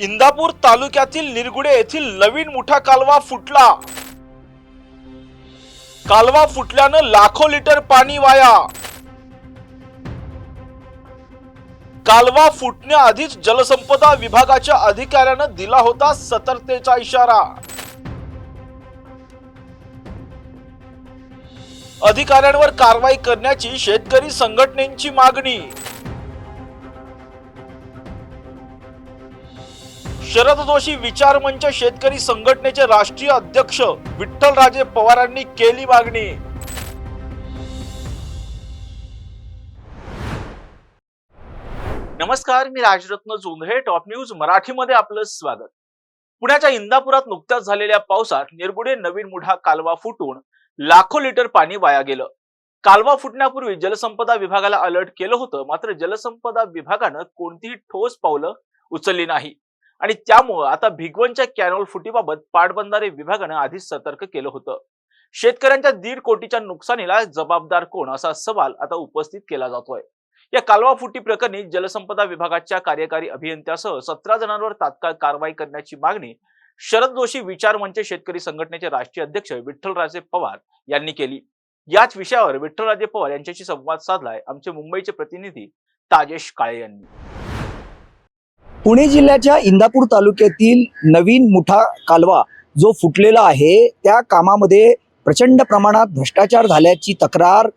इंदापूर तालुक्यातील निरगुडे येथील नवीन मोठा कालवा फुटला. कालवा फुटल्यानं लाखो लिटर पाणी वाया. कालवा फुटण्याआधीच जलसंपदा विभागाच्या अधिकाऱ्यानं दिला होता सतर्कतेचा इशारा. अधिकाऱ्यांवर कारवाई करण्याची शेतकरी संघटनेची मागणी. शरद जोशी विचार मंच शेतकरी संघटनेचे राष्ट्रीय अध्यक्ष विठ्ठलराजे पवारांनी केली मागणी. नमस्कार मी राजरत्न जोंधळे टॉप न्यूज मराठीमध्ये आपलं स्वागत. पुण्याच्या इंदापुरात नुकत्याच झालेल्या पावसात निरगुडे नवीन मुठा कालवा फुटून लाखो लिटर पाणी वाया गेलं. कालवा फुटण्यापूर्वी जलसंपदा विभागाला अलर्ट केलं होतं मात्र जलसंपदा विभागानं कोणतीही ठोस पावलं उचलली नाही. आणि त्यामुळं आता भिगवणच्या कॅनॉल फुटीबाबत पाटबंधारे विभागानं आधीच सतर्क केलं होतं. शेतकऱ्यांच्या दीड कोटीच्या नुकसानीला जबाबदार कोण असा सवाल आता उपस्थित केला जातोय. या कालवा फुटी प्रकरणी जलसंपदा विभागाच्या कार्यकारी अभियंत्यासह सतरा जणांवर तात्काळ कारवाई करण्याची मागणी शरद जोशी विचार मंच शेतकरी संघटनेचे राष्ट्रीय अध्यक्ष विठ्ठलराजे पवार यांनी केली. याच विषयावर विठ्ठलराजे पवार यांच्याशी संवाद साधलाय आमचे मुंबईचे प्रतिनिधी ताजेश काळे यांनी. पुणे जिल्ह्याच्या इंदापूर तालुक्यातील नवीन मुठा कालवा जो फुटलेला आहे त्या कामामध्ये प्रचंड प्रमाणात भ्रष्टाचार झाल्याची तक्रार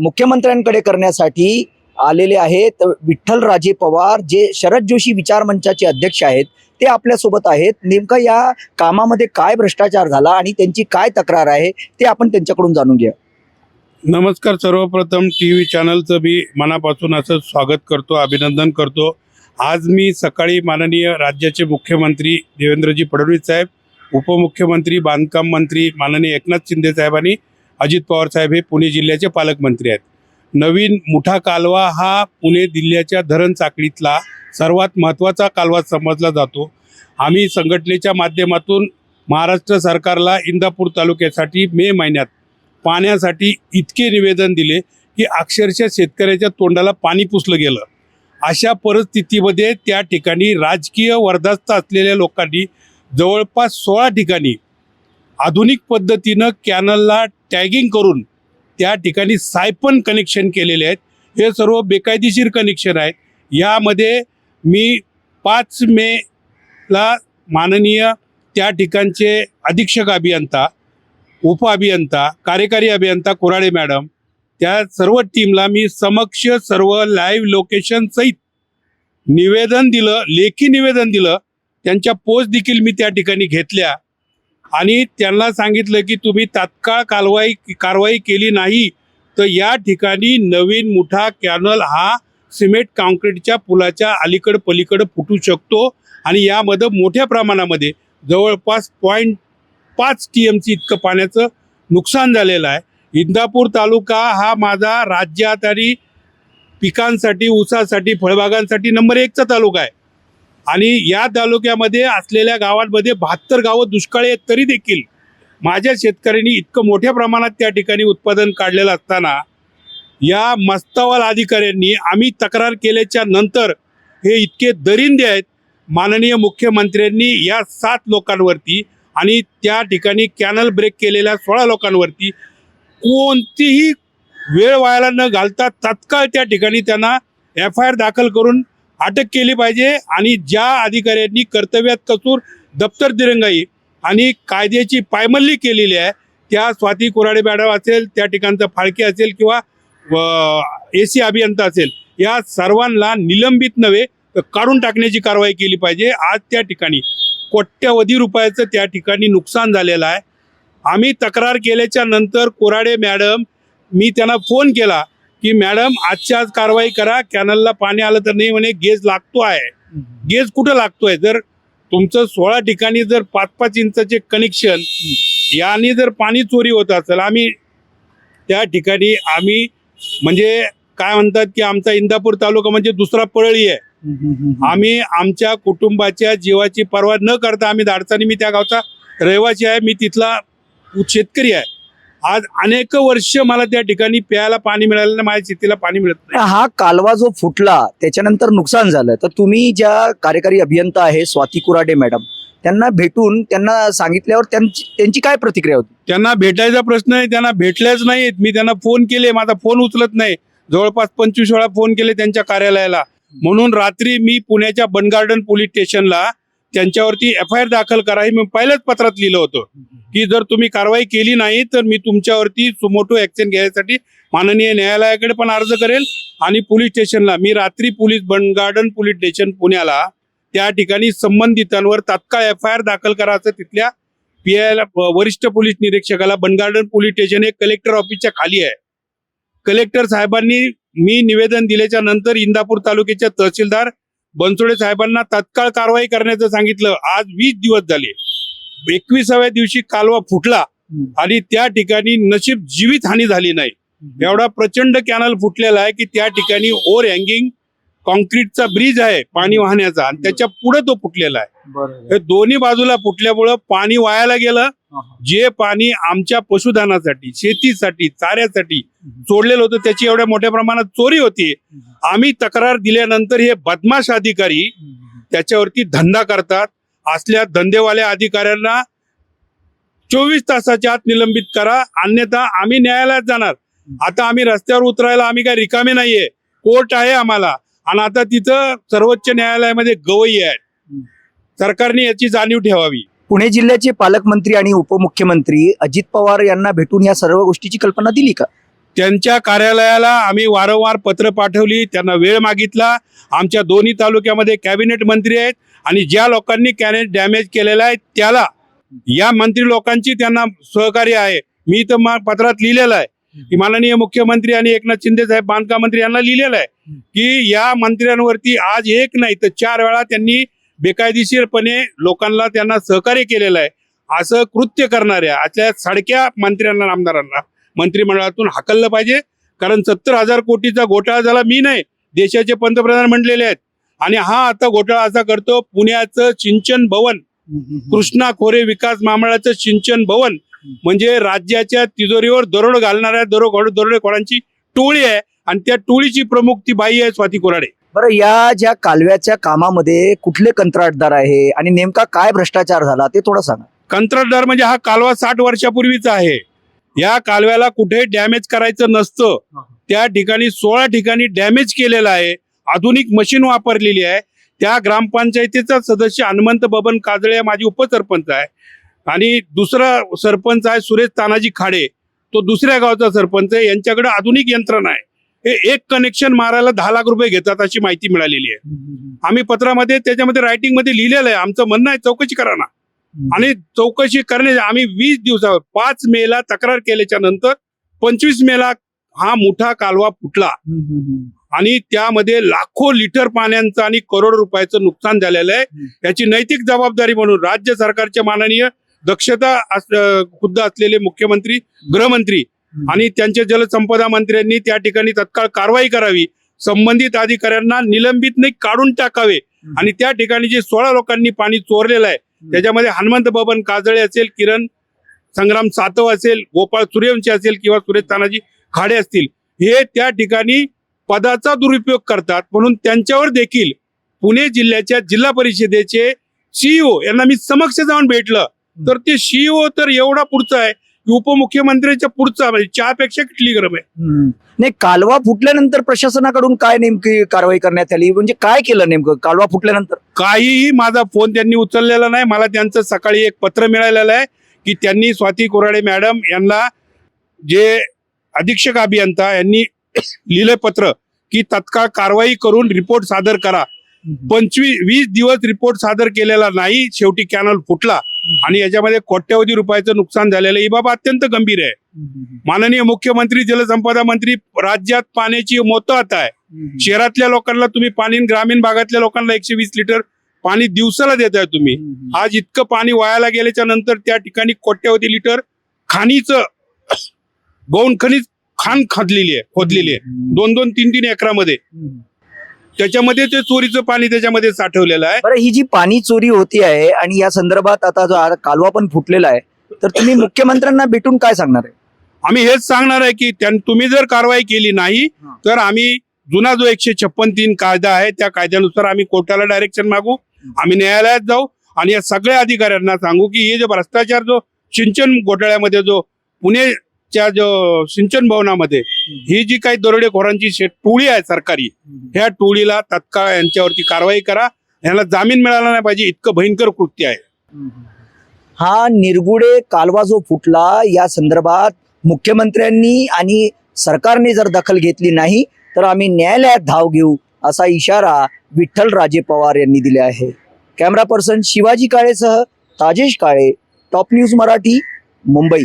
मुख्यमंत्र्यांकडे करण्यासाठी आलेले आहेत. विठ्ठलराजे पवार जे शरद जोशी विचार मंचाचे अध्यक्ष आहेत ते आपल्यासोबत आहेत. नेमकं या कामामध्ये काय भ्रष्टाचार झाला आणि त्यांची काय तक्रार आहे ते आपण त्यांच्याकडून जाणून घ्या नमस्कार सर्वप्रथम टी व्ही चॅनलचं मी मनापासून असं स्वागत करतो अभिनंदन करतो. आज मी सकाळी माननीय राज्याचे मुख्यमंत्री देवेंद्रजी फडणवीस साहेब उपमुख्यमंत्री बांधकाम मंत्री माननीय एकनाथ शिंदे साहेब आणि अजित पवार साहेब हे पुणे जिल्ह्याचे पालकमंत्री आहेत. नवीन मुठा कालवा हा पुणे जिल्ह्याच्या धरण साखळीतला सर्वात महत्त्वाचा कालवा समजला जातो. आम्ही संघटनेच्या माध्यमातून महाराष्ट्र सरकारला इंदापूर तालुक्यासाठी मे महिन्यात पाण्यासाठी इतके निवेदन दिले की अक्षरशः शेतकऱ्याच्या तोंडाला पाणी पुसलं गेलं. अशा परिस्थितीमध्ये त्या ठिकाणी राजकीय वर्धास्त असलेल्या लोकांनी जवळपास सोळा ठिकाणी आधुनिक पद्धतीनं कॅनलला टॅगिंग करून त्या ठिकाणी सायपन कनेक्शन केलेले आहेत. हे सर्व बेकायदेशीर कनेक्शन आहेत. यामध्ये मी पाच मेला माननीय त्या ठिकाणचे अधीक्षक अभियंता उप अभियंता कार्यकारी अभियंता कुराळे मॅडम त्या सर्व टीमला मी समक्ष सर्व लाईव्ह लोकेशन सहित निवेदन दिलं लेखी निवेदन दिलं. त्यांच्या पोस्ट देखील मी त्या ठिकाणी घेतल्या. आणि त्यांना सांगितलं की तुम्ही तात्काळ कारवाई कारवाई केली नाही तर या ठिकाणी नवीन मोठा कॅनल हा सिमेंट काँक्रीटच्या पुलाच्या अलीकडं पलीकडं फुटू शकतो. आणि यामध्ये मोठ्या प्रमाणामध्ये जवळपास पॉईंट पाच टी एम सी इतकं पाण्याचं नुकसान झालेलं आहे. इंदापूर तालुका हा माझा राज्यात आणि पिकांसाठी ऊसासाठी फळबागांसाठी नंबर एकचा तालुका आहे. आणि या तालुक्यामध्ये असलेल्या गावांमध्ये बहात्तर गावं दुष्काळी आहेत तरी देखील माझ्या शेतकऱ्यांनी इतकं मोठ्या प्रमाणात त्या ठिकाणी उत्पादन काढलेलं असताना या मस्तावाल अधिकाऱ्यांनी आम्ही तक्रार केल्याच्यानंतर हे इतके दरिंदे आहेत. माननीय मुख्यमंत्र्यांनी या सात लोकांवरती आणि त्या ठिकाणी कॅनल ब्रेक केलेल्या सोळा लोकांवरती कोणतीही वेळ वायाला न घालता तत्काळ त्या ठिकाणी त्यांना एफ आय आर दाखल करून अटक केली पाहिजे आणि ज्या अधिकाऱ्यांनी कर्तव्यात कसूर दप्तर दिरंगाई आणि कायद्याची पायमल्ली केलेली आहे त्या स्वाती कोराडे मॅडम असेल त्या ठिकाणचं फाळके असेल किंवा ए सी अभियंता असेल या सर्वांना निलंबित नव्हे तर काढून टाकण्याची कारवाई केली पाहिजे. आज त्या ठिकाणी कोट्यवधी रुपयाचं त्या ठिकाणी नुकसान झालेलं आहे. आम्ही तक्रार केल्याच्यानंतर कोराडे मॅडम मी त्यांना फोन केला की मॅडम आजच्या आज कारवाई करा कॅनलला पाणी आलं तर नाही म्हणे गेज लागतो आहे. गेज कुठं लागतोय? जर तुमचं सोळा ठिकाणी जर पाच पाच इंचाचे कनेक्शन याने जर पाणी चोरी होत असेल आम्ही त्या ठिकाणी आम्ही म्हणजे काय म्हणतात की आमचा इंदापूर तालुका म्हणजे दुसरा परळी आहे. आम्ही आमच्या कुटुंबाच्या जीवाची पर्वा न करता आम्ही धाडसानी मी त्या गावचा रहिवासी आहे. मी तिथला शेतकरी आहे. आज अनेक वर्ष मला त्या ठिकाणी प्यायला पाणी मिळालं नाही माझ्या शेतीला पाणी मिळत नाही. हा कालवा जो फुटला त्याच्यानंतर नुकसान झालं. तर तुम्ही ज्या कार्यकारी अभियंता आहे स्वाती कुराडे मॅडम त्यांना भेटून त्यांना सांगितल्यावर त्यांची त्यांची काय प्रतिक्रिया होती? त्यांना भेटायचा प्रश्न आहे त्यांना भेटल्याच नाहीत. मी त्यांना फोन केले माझा फोन उचलत नाही. जवळपास पंचवीस वेळा फोन केले त्यांच्या कार्यालयाला. म्हणून रात्री मी पुण्याच्या बनगार्डन पोलीस स्टेशनला त्यांच्यावरती एफ आय आर दाखल करा हे मी पहिल्याच पत्रात लिहिलं होतं. की जर तुम्ही कारवाई केली नाही तर मी तुमच्यावरती सुमोटो ऍक्शन घ्यायसाठी माननीय न्यायालयाकडे पण अर्ज करेल आणि पोलीस स्टेशनला मी रात्री पोलीस बनगार्डन पोलीस स्टेशन पुण्याला त्या ठिकाणी संबंधितांवर तात्काळ एफ आय आर दाखल करा असं तिथल्या पी आयला वरिष्ठ पोलीस निरीक्षकाला बनगार्डन पोलीस स्टेशन हे कलेक्टर ऑफिसच्या खाली आहे. कलेक्टर साहेबांनी मी निवेदन दिल्याच्या नंतर इंदापूर तालुक्याच्या तहसीलदार बनसोडे साहेबांना तात्काळ कारवाई करण्याचं सांगितलं. आज वीस दिवस झाले. एकविसाव्या दिवशी कालवा फुटला आणि त्या ठिकाणी नशीब जीवित हानी झाली नाही. एवढा प्रचंड कॅनल फुटलेला आहे की त्या ठिकाणी ओव्हर हँगिंग कॉन्क्रीटचा ब्रिज आहे पाणी वाहण्याचा आणि त्याच्या पुढे तो फुटलेला आहे. हे दोन्ही बाजूला फुटल्यामुळं पाणी वायाला गेलं. जे पाणी आमच्या पशुधनासाठी शेतीसाठी चाऱ्यासाठी सोडलेलं होतं त्याची एवढ्या मोठ्या प्रमाणात चोरी होती. आम्ही तक्रार दिल्यानंतर हे बदमाश अधिकारी त्याच्यावरती धंदा करतात. असल्या धंदेवाल्या अधिकाऱ्यांना चोवीस तासाच्या आत निलंबित करा. अन्यथा आम्ही न्यायालयात जाणार. आता आम्ही रस्त्यावर उतरायला आम्ही काय रिकामे नाहीये. कोर्ट आहे आम्हाला. आणि आता तिथं सर्वोच्च न्यायालयामध्ये गवई आहे सरकारने याची जाणीव ठेवावी. पुणे जिल्ह्याचे पालकमंत्री आणि उपमुख्यमंत्री अजित पवार यांना भेटून या सर्व गोष्टीची कल्पना दिली का? त्यांच्या कार्यालयाला आम्ही वारंवार पत्र पाठवली त्यांना वेळ मागितला. आमच्या दोन्ही तालुक्यामध्ये कॅबिनेट मंत्री आहेत आणि ज्या लोकांनी कॅनेट डॅमेज केलेला आहे त्याला या मंत्री लोकांची त्यांना सहकार्य आहे. मी तर मा- पत्रात लिहिलेलं आहे. की माननीय मुख्यमंत्री आणि एकनाथ शिंदे साहेब बांधकाम मंत्री यांना लिहिलेलं आहे की या मंत्र्यांवरती आज एक नाही तर चार वेळा त्यांनी बेकायदेशीरपणे लोकांना त्यांना सहकार्य केलेलं आहे. असं कृत्य करणाऱ्या आजच्या सडक्या मंत्र्यांना आमदारांना मंत्रिमंडळातून हाकललं पाहिजे. कारण सत्तर हजार कोटीचा घोटाळा झाला मी नाही. देशाचे पंतप्रधान म्हणलेले आहेत. आणि हा आता घोटाळा असा करतो पुण्याचं सिंचन भवन कृष्णा खोरे विकास महामंडळाचं सिंचन भवन म्हणजे राज्याच्या तिजोरीवर दरोड घालणाऱ्या दरोड दरोडेखोरांची टोळी आहे. आणि त्या टोळीची प्रमुख ती बाई आहे स्वाती कोराडे. बरं या ज्या कालव्याच्या कामामध्ये कुठले कंत्राटदार आहे आणि नेमका काय भ्रष्टाचार झाला ते थोडं सांगा. कंत्राटदार म्हणजे हा कालवा साठ वर्षापूर्वीचा आहे. या कालव्याला कुठे डॅमेज करायचं नसतं. त्या ठिकाणी सोळा ठिकाणी डॅमेज केलेलं आहे. आधुनिक मशीन वापरलेली आहे. त्या ग्रामपंचायतीचा सदस्य हनुमंत बबन काजळे माझी उपसरपंच आहे. आणि दुसरा सरपंच आहे सुरेश तानाजी खाडे. तो दुसऱ्या गावचा सरपंच आहे. यांच्याकडे आधुनिक यंत्रणा आहे. हे एक कनेक्शन मारायला दहा लाख रुपये घेतात अशी माहिती मिळालेली आहे. आम्ही पत्रामध्ये त्याच्यामध्ये रायटिंगमध्ये लिहिलेलं आहे. आमचं म्हणणं आहे चौकशी करा ना. आणि चौकशी करणे आम्ही वीस दिवसावर पाच मेला तक्रार केल्याच्यानंतर पंचवीस मेला हा मोठा कालवा फुटला. आणि त्यामध्ये लाखो लिटर पाण्याचं आणि करोड रुपयाचं नुकसान झालेलं आहे. याची नैतिक जबाबदारी म्हणून राज्य सरकारचे माननीय दक्षता खुद्द असलेले मुख्यमंत्री गृहमंत्री आणि त्यांचे जलसंपदा मंत्र्यांनी त्या ठिकाणी तत्काळ कारवाई करावी. संबंधित अधिकाऱ्यांना निलंबित नाही काढून टाकावे. आणि त्या ठिकाणी जे सोळा लोकांनी पाणी चोरलेलं आहे त्याच्यामध्ये हनुमंत बबन काजळे असेल किरण संग्राम सातव असेल गोपाळ सूर्यवंशी असेल किंवा सुरेश तानाजी खाडे असतील हे त्या ठिकाणी पदाचा दुरुपयोग करतात. म्हणून त्यांच्यावर देखील पुणे जिल्ह्याच्या जिल्हा परिषदेचे सीईओ यांना मी समक्ष जाऊन भेटलं. तर ते सीईओ तर एवढा पुढचा आहे उपमुख्यमंत्र्यांच्या पुढचा म्हणजे चहापेक्षा किटली गरम आहे. नाही कालवा फुटल्यानंतर प्रशासनाकडून काय नेमकी कारवाई करण्यात आली? म्हणजे काय केलं नेमकं कालवा फुटल्यानंतर? काहीही माझा फोन त्यांनी उचललेला नाही. मला त्यांचं सकाळी एक पत्र मिळालेलं आहे की त्यांनी स्वाती कोराडे मॅडम यांना जे अधीक्षक अभियंता यांनी लिहिलं पत्र की तत्काळ कारवाई करून रिपोर्ट सादर करा. पंचवीस वीस दिवस रिपोर्ट सादर केलेला नाही. शेवटी कॅनल फुटला. आणि याच्यामध्ये कोट्यवधी रुपयाचं नुकसान झालेलं ही बाब अत्यंत गंभीर आहे. माननीय मुख्यमंत्री जलसंपदा मंत्री राज्यात पाण्याची मोतात आहे. शहरातल्या लोकांना तुम्ही पाणी ग्रामीण भागातल्या लोकांना एकशे वीस लिटर पाणी दिवसाला देताय तुम्ही. आज इतकं पाणी वायाला गेल्याच्यानंतर त्या ठिकाणी कोट्यवधी लिटर खाणीचं गौण खनिज खाण खादलेली आहे खोदलेली आहे. दोन दोन तीन तीन एकरामध्ये. त्याच्यामध्ये ते चोरीचं पाणी त्याच्यामध्ये साठवलेलं आहे बरं ही जी पाणी चोरी होती आहे आणि या संदर्भात आता जो आ- कालवा पण फुटलेला आहे तर तुम्ही मुख्यमंत्र्यांना भेटून काय सांगणार आहे आम्ही हेच सांगणार आहे की त्यां तुम्ही जर कारवाई केली नाही हा. तर आम्ही जुना जो एकशे छप्पन तीन कायदा आहे त्या कायद्यानुसार आम्ही कोर्टाला डायरेक्शन मागू आम्ही न्यायालयात जाऊ आणि या सगळ्या अधिकाऱ्यांना सांगू की हे जो भ्रष्टाचार जो सिंचन घोटाळ्यामध्ये जो पुणेच्या जो सिंचन भवनामध्ये ही जी काही दरोडेखोरांची टोळी आहे सरकारी ह्या टोळीला तत्काळ यांच्यावरती कारवाई करा. यांना जामीन मिळाला नाही पाहिजे इतकं भयंकर कृत्य आहे. हा निरगुडे कालवा जो फुटला या संदर्भात मुख्यमंत्र्यांनी आणि सरकारने जर दखल घेतली नाही तर आम्ही न्यायालयात धाव घेऊ असा इशारा विठ्ठलराजे पवार यांनी दिला आहे. Camera person Shivaji काळेसह Tajesh Kale top news Marathi Mumbai.